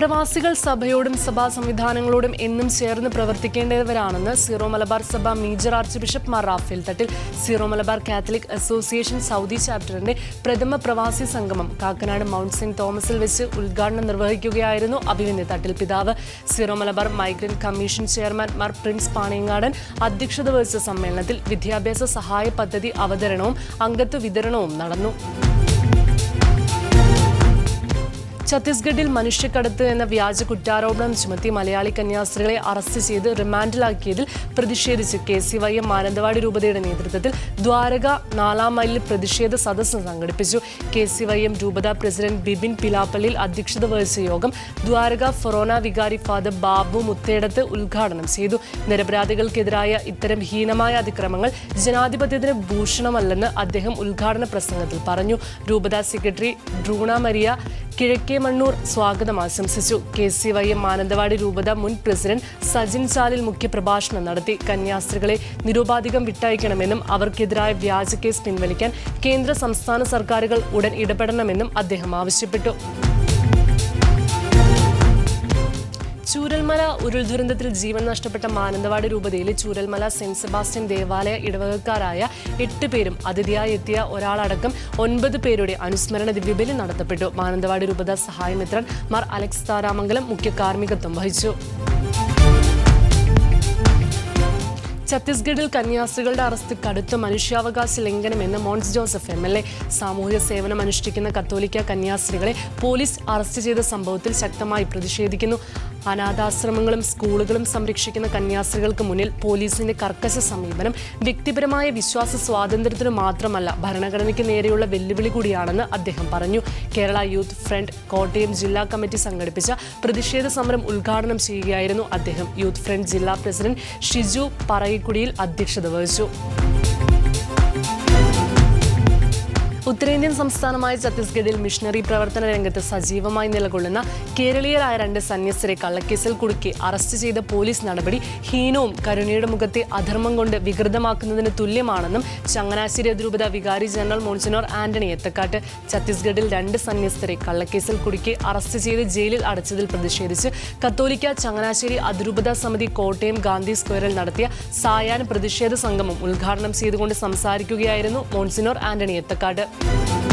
പ്രവാസികൾ സഭയോടും സഭാ സംവിധാനങ്ങളോടും എന്നും ചേർന്ന് പ്രവർത്തിക്കേണ്ടവരാണെന്ന് സീറോ മലബാർ സഭ major archbishop Mar Raphael Thattil Syro Malabar Catholic association Saudi ചാപ്റ്ററിന്റെ പ്രഥമ പ്രവാസി സംഗമം കാക്കനാട് മൗണ്ട് സെന്റ് തോമസിൽ വെച്ച് ഉദ്ഘാടനം നിർവഹിക്കുകയായിരുന്നു അഭിമന്യ തട്ടിൽ പിതാവ്. Syro Malabar migrant commission chairman Mar Prince Paniyangadan അധ്യക്ഷത വഹിച്ച സമ്മേളനത്തിൽ വിദ്യാഭ്യാസ സഹായ പദ്ധതി അവതരണവും അംഗത്വ വിതരണവും നടന്നു. ഛത്തീസ്ഗഡിൽ മനുഷ്യക്കടത്ത് എന്ന വ്യാജ കുറ്റാരോപണം ചുമത്തി മലയാളി കന്യാസ്ത്രീകളെ അറസ്റ്റ് ചെയ്ത് റിമാൻഡിലാക്കിയതിൽ പ്രതിഷേധിച്ച് K C Y M Mananthavady രൂപതയുടെ നേതൃത്വത്തിൽ ദ്വാരക നാലാം മൈലിൽ പ്രതിഷേധ സദസ്സ് സംഘടിപ്പിച്ചു. കെ സി വൈ എം രൂപത പ്രസിഡന്റ് ബിബിൻ പിലാപ്പള്ളിയിൽ അധ്യക്ഷത വഹിച്ച യോഗം ദ്വാരക ഫൊറോന വികാരി ഫാദർ ബാബു മുത്തേടത്ത് ഉദ്ഘാടനം ചെയ്തു. നിരപരാധികൾക്കെതിരായ ഇത്തരം ഹീനമായ അതിക്രമങ്ങൾ ജനാധിപത്യത്തിന് ഭൂഷണമല്ലെന്ന് അദ്ദേഹം ഉദ്ഘാടന പ്രസംഗത്തിൽ പറഞ്ഞു. രൂപത സെക്രട്ടറി ഡ്രൂണ മരിയ കിഴക്കേ മണ്ണൂർ സ്വാഗതം ആശംസിച്ചു. K C Y M Mananthavady രൂപത മുൻ പ്രസിഡന്റ് സജിൻ ചാലിൽ മുഖ്യപ്രഭാഷണം നടത്തി. കന്യാസ്ത്രീകളെ നിരുപാധികം വിട്ടയക്കണമെന്നും അവർക്കെതിരായ വ്യാജ കേസ് പിൻവലിക്കാൻ കേന്ദ്ര സംസ്ഥാന സർക്കാരുകൾ ഉടൻ ഇടപെടണമെന്നും അദ്ദേഹം ആവശ്യപ്പെട്ടു. ചൂരൽമല ഉരുൾ ദുരന്തത്തിൽ ജീവൻ നഷ്ടപ്പെട്ട മാനന്തവാടി രൂപതയിലെ ചൂരൽമല സെന്റ് സെബാസ്റ്റ്യൻ ദേവാലയ ഇടവകക്കാരായ എട്ട് പേരും അതിഥിയായി എത്തിയ ഒരാളടക്കം ഒൻപത് പേരുടെ അനുസ്മരണ ദിവ്യബലി നടത്തപ്പെട്ടു. മാനന്തവാടി രൂപത സഹായമിത്രൻ മാർ അലക്സ് താരാമംഗലം മുഖ്യ കാർമ്മികത്വം വഹിച്ചു. ഛത്തീസ്ഗഡിൽ കന്യാസ്ത്രീകളുടെ അറസ്റ്റ് കടുത്ത മനുഷ്യാവകാശ ലംഘനമെന്ന് Mons Joseph M L A. സാമൂഹിക സേവനം അനുഷ്ഠിക്കുന്ന കത്തോലിക്ക കന്യാസ്ത്രീകളെ പോലീസ് അറസ്റ്റ് ചെയ്ത സംഭവത്തിൽ ശക്തമായി പ്രതിഷേധിക്കുന്നു. അനാഥാശ്രമങ്ങളും സ്കൂളുകളും സംരക്ഷിക്കുന്ന കന്യാസ്ത്രീകൾക്ക് മുന്നിൽ പോലീസിന്റെ കർക്കശ സമീപനം വ്യക്തിപരമായ വിശ്വാസ സ്വാതന്ത്ര്യത്തിന് മാത്രമല്ല ഭരണഘടനയ്ക്ക് നേരെയുള്ള വെല്ലുവിളി കൂടിയാണെന്ന് അദ്ദേഹം പറഞ്ഞു. കേരള യൂത്ത് ഫ്രണ്ട് കോട്ടയം ജില്ലാ കമ്മിറ്റി സംഘടിപ്പിച്ച പ്രതിഷേധ സമരം ഉദ്ഘാടനം ചെയ്യുകയായിരുന്നു അദ്ദേഹം. യൂത്ത് ഫ്രണ്ട് ജില്ലാ പ്രസിഡന്റ് ഷിജു പറയിക്കുടിയിൽ അധ്യക്ഷത വഹിച്ചു. ഉത്തരേന്ത്യൻ സംസ്ഥാനമായ ഛത്തീസ്ഗഡിൽ മിഷണറി പ്രവർത്തന രംഗത്ത് സജീവമായി നിലകൊള്ളുന്ന കേരളീയരായ രണ്ട് സന്യസ്തരെ കള്ളക്കേസിൽ കുടുക്കി അറസ്റ്റ് ചെയ്ത പോലീസ് നടപടി ഹീനവും കരുണയുടെ മുഖത്തെ അധർമ്മം കൊണ്ട് വികൃതമാക്കുന്നതിന് തുല്യമാണെന്നും ചങ്ങനാശ്ശേരി അതിരൂപത വികാരി ജനറൽ മോൺസിനോർ ആന്റണി എത്തക്കാട്ട് ഛത്തീസ്ഗഡിൽ രണ്ട് സന്യസ്തരെ കള്ളക്കേസിൽ കുടുക്കി അറസ്റ്റ് ചെയ്ത് ജയിലിൽ അടച്ചതിൽ പ്രതിഷേധിച്ച് കത്തോലിക്ക ചങ്ങനാശ്ശേരി അതിരൂപത സമിതി കോട്ടയം ഗാന്ധി സ്ക്വയറിൽ നടത്തിയ സായാഹ്ന പ്രതിഷേധ സംഗമം ഉദ്ഘാടനം ചെയ്തുകൊണ്ട് സംസാരിക്കുകയായിരുന്നു monsignor Antony Ethakkatt. Thank you.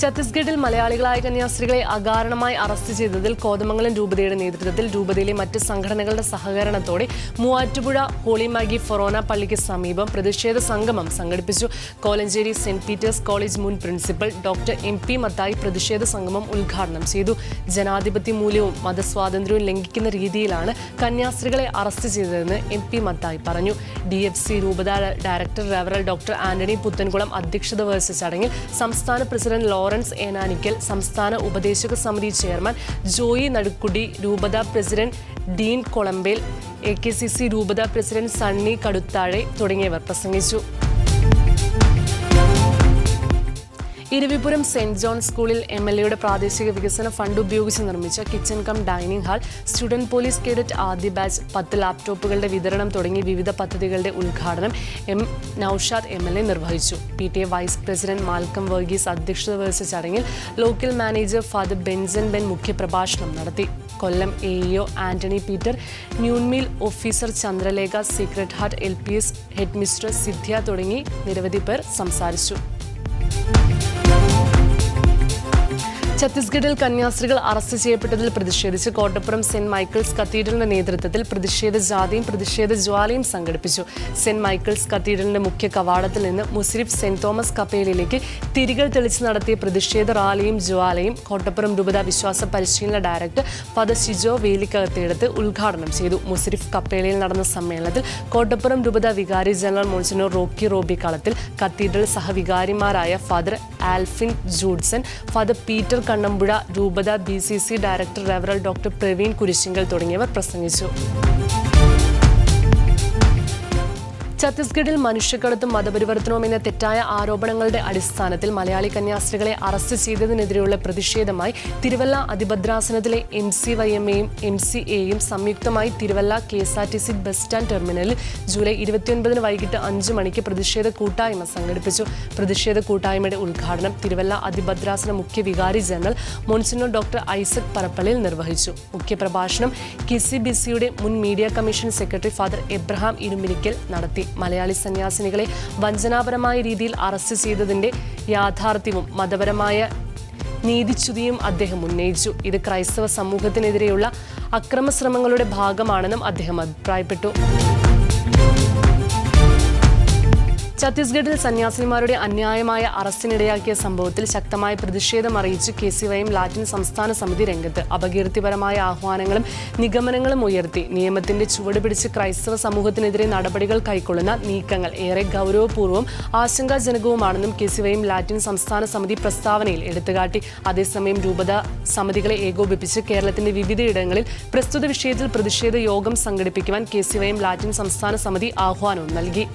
ഛത്തീസ്ഗഡിൽ മലയാളികളായ കന്യാസ്ത്രീകളെ അകാരണമായി അറസ്റ്റ് ചെയ്തതിൽ കോതമംഗലം രൂപതയുടെ നേതൃത്വത്തിൽ രൂപതയിലെ മറ്റ് സംഘടനകളുടെ സഹകരണത്തോടെ മൂവാറ്റുപുഴ ഹോളിമാഗി ഫൊറോന പള്ളിക്ക് സമീപം പ്രതിഷേധ സംഗമം സംഘടിപ്പിച്ചു. കോലഞ്ചേരി സെന്റ് പീറ്റേഴ്സ് കോളേജ് മുൻ principal doctor M P Mathai പ്രതിഷേധ സംഗമം ഉദ്ഘാടനം ചെയ്തു. ജനാധിപത്യ മൂല്യവും മതസ്വാതന്ത്ര്യവും ലംഘിക്കുന്ന രീതിയിലാണ് കന്യാസ്ത്രീകളെ അറസ്റ്റ് ചെയ്തതെന്ന് എം പി മത്തായി പറഞ്ഞു. ഡി എഫ് സി രൂപത ഡയറക്ടർ റവറൽ ഡോക്ടർ ആന്റണി പുത്തൻകുളം അധ്യക്ഷത വഹിച്ച ചടങ്ങിൽ സംസ്ഥാന പ്രസിഡന്റ് ലോറൻസ് ഏനാനിക്കൽ സംസ്ഥാന ഉപദേശക സമിതി ചെയർമാൻ ജോയി നടുക്കുടി രൂപത president Dean Kolambel A K C C രൂപത പ്രസിഡന്റ് സണ്ണി കടുത്താഴെ തുടങ്ങിയവർ പ്രസംഗിച്ചു. ഇരവിപുരം സെന്റ് ജോൺ സ്കൂളിൽ എം എൽ എയുടെ പ്രാദേശിക വികസന ഫണ്ട് ഉപയോഗിച്ച് നിർമ്മിച്ച kitchen cum dining hall student police cadet ആദ്യ ബാച്ച് പത്ത് ലാപ്ടോപ്പുകളുടെ വിതരണം തുടങ്ങി വിവിധ പദ്ധതികളുടെ ഉദ്ഘാടനം M Noushad M L A നിർവഹിച്ചു. P T A vice president Malcolm Varghese അധ്യക്ഷത വഹിച്ച ചടങ്ങിൽ local manager father Benson Ben മുഖ്യപ്രഭാഷണം നടത്തി. Kollam A E O Antony Peter noon meal officer Chandralekha sacred heart L P S head Siddhya തുടങ്ങി നിരവധി പേർ സംസാരിച്ചു. ഛത്തീസ്ഗഡിൽ കന്യാസ്ത്രീകൾ അറസ്റ്റ് ചെയ്യപ്പെട്ടതിൽ പ്രതിഷേധിച്ച് കോട്ടപ്പുറം സെന്റ് മൈക്കിൾസ് കത്തീഡ്രലിന്റെ നേതൃത്വത്തിൽ പ്രതിഷേധ ജാഥയും പ്രതിഷേധ ജ്വാലയും സംഘടിപ്പിച്ചു. സെന്റ് മൈക്കിൾസ് കത്തീഡ്രലിന്റെ മുഖ്യ കവാടത്തിൽ നിന്ന് മുസ്രിഫ് സെന്റ് തോമസ് കപ്പേലിലേക്ക് തിരികൾ തെളിച്ച് നടത്തിയ പ്രതിഷേധ റാലിയും ജ്വാലയും കോട്ടപ്പുറം രൂപത വിശ്വാസ പരിശീലന ഡയറക്ടർ ഫാദർ ഷിജോ വേലിക്കകത്തെടുത്ത് ഉദ്ഘാടനം ചെയ്തു. മുസ്രിഫ് കപ്പേലയിൽ നടന്ന സമ്മേളനത്തിൽ കോട്ടപ്പുറം രൂപത വികാരി general monsignor Rocky Robi Kalathil cathedral സഹവികാരിമാരായ father Alphin Judson father Peter Kannampuzha രൂപത ബി സി സി ഡയറക്ടർ റെവറൽ ഡോക്ടർ പ്രവീൺ കുരിശിങ്കൽ തുടങ്ങിയവർ പ്രസംഗിച്ചു. ഛത്തീസ്ഗഡിൽ മനുഷ്യക്കടത്തും മതപരിവർത്തനവും എന്ന തെറ്റായ ആരോപണങ്ങളുടെ അടിസ്ഥാനത്തിൽ മലയാളി കന്യാസ്ത്രീകളെ അറസ്റ്റ് ചെയ്തതിനെതിരെയുള്ള പ്രതിഷേധമായി തിരുവല്ല അതിഭദ്രാസനത്തിലെ എം സി വൈ എം എയും എം സി എയും സംയുക്തമായി Thiruvalla K S R T C bus stand ടെർമിനലിൽ ജൂലൈ ഇരുപത്തിയൊൻപതിന് വൈകിട്ട് അഞ്ച് മണിക്ക് പ്രതിഷേധ കൂട്ടായ്മ സംഘടിപ്പിച്ചു. പ്രതിഷേധ കൂട്ടായ്മയുടെ ഉദ്ഘാടനം തിരുവല്ല അതിഭദ്രാസന മുഖ്യ വികാരി general monsignor doctor Isaac Parappallil നിർവഹിച്ചു. മുഖ്യപ്രഭാഷണം കെ സി ബി സിയുടെ മുൻ media commission secretary father Abraham Irumanikkal നടത്തി. മലയാളി സന്യാസിനികളെ വഞ്ചനാപരമായ രീതിയിൽ അറസ്റ്റ് ചെയ്തതിന്റെ യാഥാർത്ഥ്യവും മതപരമായ നീതിച്യുതിയും അദ്ദേഹം ഉന്നയിച്ചു. ഇത് ക്രൈസ്തവ സമൂഹത്തിനെതിരെയുള്ള അക്രമശ്രമങ്ങളുടെ ഭാഗമാണെന്നും അദ്ദേഹം അഭിപ്രായപ്പെട്ടു. ഛത്തീസ്ഗഡിൽ സന്യാസിനിമാരുടെ അന്യായമായ അറസ്റ്റിനിടയാക്കിയ സംഭവത്തിൽ ശക്തമായ പ്രതിഷേധം അറിയിച്ച് കെ സി വൈയും ലാറ്റിൻ സംസ്ഥാന സമിതി രംഗത്ത് അപകീർത്തിപരമായ ആഹ്വാനങ്ങളും നിഗമനങ്ങളും ഉയർത്തി. നിയമത്തിന്റെ ചുവട് പിടിച്ച് ക്രൈസ്തവ സമൂഹത്തിനെതിരെ നടപടികൾ കൈക്കൊള്ളുന്ന നീക്കങ്ങൾ ഏറെ ഗൗരവപൂർവം ആശങ്കാജനകവുമാണെന്നും കെ സി വൈയും ലാറ്റിൻ സംസ്ഥാന സമിതി പ്രസ്താവനയിൽ എടുത്തുകാട്ടി. അതേസമയം രൂപത സമിതികളെ ഏകോപിപ്പിച്ച് കേരളത്തിന്റെ വിവിധയിടങ്ങളിൽ പ്രസ്തുത വിഷയത്തിൽ പ്രതിഷേധ യോഗം സംഘടിപ്പിക്കുവാൻ കെ സി വൈയും ലാറ്റിൻ സംസ്ഥാന സമിതി ആഹ്വാനവും നൽകി.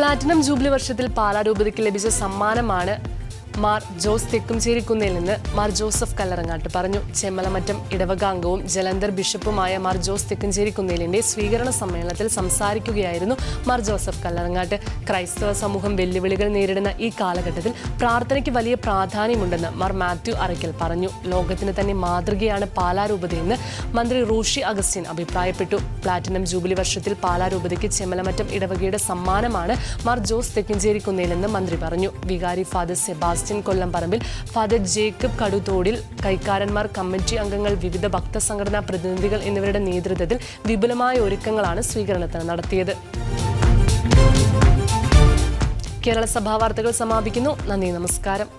പ്ലാറ്റിനം ജൂബിലി വർഷത്തിൽ പാലാരൂപതയ്ക്ക് ലഭിച്ച സമ്മാനമാണ് മാർ ജോസ് തെക്കുംചേരിക്കുന്നിൽ നിന്ന് മാർ ജോസഫ് കല്ലറങ്ങാട്ട് പറഞ്ഞു. ചെമ്മലമറ്റം ഇടവകാംഗവും ജലന്ധർ ബിഷപ്പുമായ മാർ ജോസ് തെക്കുംചേരിക്കുന്നിലിന്റെ സ്വീകരണ സമ്മേളനത്തിൽ സംസാരിക്കുകയായിരുന്നു മാർ ജോസഫ് കല്ലറങ്ങാട്ട്. ക്രൈസ്തവ സമൂഹം വെല്ലുവിളികൾ നേരിടുന്ന ഈ കാലഘട്ടത്തിൽ പ്രാർത്ഥനയ്ക്ക് വലിയ പ്രാധാന്യമുണ്ടെന്ന് മാർ മാത്യു അറയ്ക്കൽ പറഞ്ഞു. ലോകത്തിന് തന്നെ മാതൃകയാണ് പാലാരൂപതയെന്ന് മന്ത്രി റൂഷി അഗസ്റ്റിൻ അഭിപ്രായപ്പെട്ടു. പ്ലാറ്റിനം ജൂബിലി വർഷത്തിൽ പാലാരൂപതയ്ക്ക് ചെമ്മലമറ്റം ഇടവകയുടെ സമ്മാനമാണ് മാർ ജോസ് തെക്കിഞ്ചേരിക്കുന്നേലെന്ന് മന്ത്രി പറഞ്ഞു. വികാരി father Sebastian Kollamparambil father Jacob Kaduthodil കൈക്കാരന്മാർ committee അംഗങ്ങൾ വിവിധ ഭക്തസംഘടനാ പ്രതിനിധികൾ എന്നിവരുടെ നേതൃത്വത്തിൽ വിപുലമായ ഒരുക്കങ്ങളാണ് സ്വീകരണത്തിന് നടത്തിയത്. കേരള സഭാ വാർത്തകൾ സമാപിക്കുന്നു. നന്ദി നമസ്കാരം.